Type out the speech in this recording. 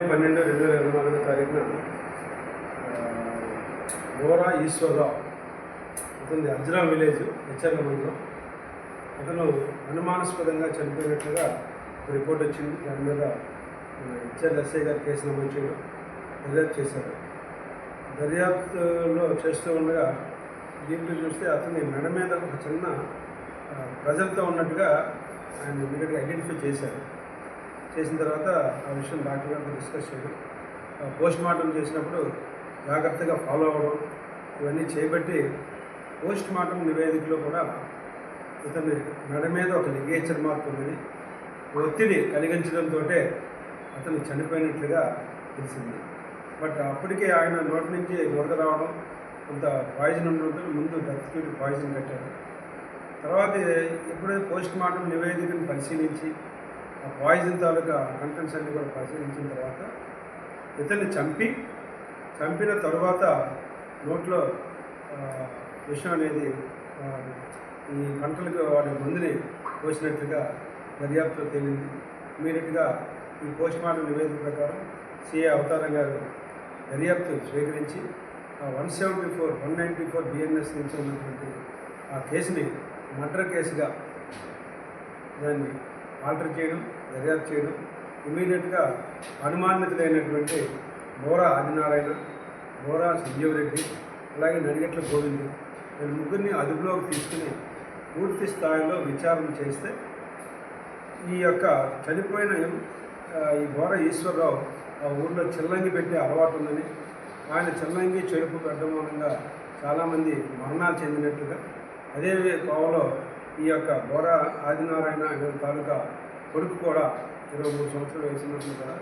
పన్నెండు రెండు వేల ఇరవై నాలుగో తారీఖున ఆ, బోరా ఈశ్వరరావు అతని అర్జునా విలేజ్ హెచ్ఆర్ మండలం అతను అనుమానాస్పదంగా చనిపోయినట్లుగా ఒక రిపోర్ట్ వచ్చింది. దాని మీద హెచ్ఆర్ ఎస్ఐ గారు కేసు నమోదు చేయడం దర్యాప్తు చేశారు. దర్యాప్తులో చేస్తూ ఉండగా దీంట్లో చూస్తే అతని మెడ మీద ఒక చిన్న ప్రజలతో ఉన్నట్టుగా ఆయన ఇమీడియట్గా ఐడెంటిఫై చేశారు. చేసిన తర్వాత ఆ విషయం డాక్టర్ గారితో డిస్కస్ చేయడం. పోస్ట్ మార్టం చేసినప్పుడు జాగ్రత్తగా ఫాలో అవ్వడం ఇవన్నీ చేపట్టి పోస్ట్ మార్టం నివేదికలో కూడా ఇతని మెడ మీద ఒక లిగేచర్ మార్క్ ఉందని ఒత్తిడి కలిగించడంతో అతను చనిపోయినట్లుగా తెలిసింది. బట్ అప్పటికే ఆయన నోటి నుంచి వరద రావడం కొంత పాయిజన్ ఉండడంతో ముందు డెత్ పాయిజన్ పెట్టాడు తర్వాత ఎప్పుడైతే పోస్ట్ మార్టం నివేదికను పరిశీలించి ఆ పాయిజన్ తాలూకా కంటెంట్స్ అన్ని కూడా పరిశీలించిన తర్వాత ఇతన్ని చంపి చంపిన తర్వాత నోట్లో విషయం విషం అనేది ఈ పంటలకు వాడి మందుని పోసినట్లుగా దర్యాప్తు తేలింది. ఇమీడియట్గా ఈ పోస్ట్ మార్టం నివేదిక ప్రకారం సిఏ అవతారం గారు దర్యాప్తు స్వీకరించి one seventy four one ninety four BNS నుంచి ఉన్నటువంటి ఆ కేసుని మర్డర్ కేసుగా దాన్ని ఆల్టర్ చేయడం దర్యాప్తు చేయడం ఇమీడియట్గా అనుమానితులైనటువంటి బోరా ఆదినారాయణ బోరా సంజీవరెడ్డి అలాగే నడిగట్ల గోవింద్ వీళ్ళ ముగ్గురిని అదుపులోకి తీసుకుని పూర్తి స్థాయిలో విచారణ చేస్తే ఈ యొక్క చనిపోయిన ఈ బోర ఈశ్వరరావు ఆ ఊర్లో చిల్లంగి పెట్టే అలవాటు ఉందని ఆయన చిల్లంగి చెరుపు పెట్టడం మూలంగా చాలామంది మరణాలు చెందినట్టుగా అదే కోవలో ఈ యొక్క బోర ఆదినారాయణ వీళ్ళ తాలూకా కొడుకు కూడా ఇరవై మూడు సంవత్సరాలు వేసినట్లు కూడా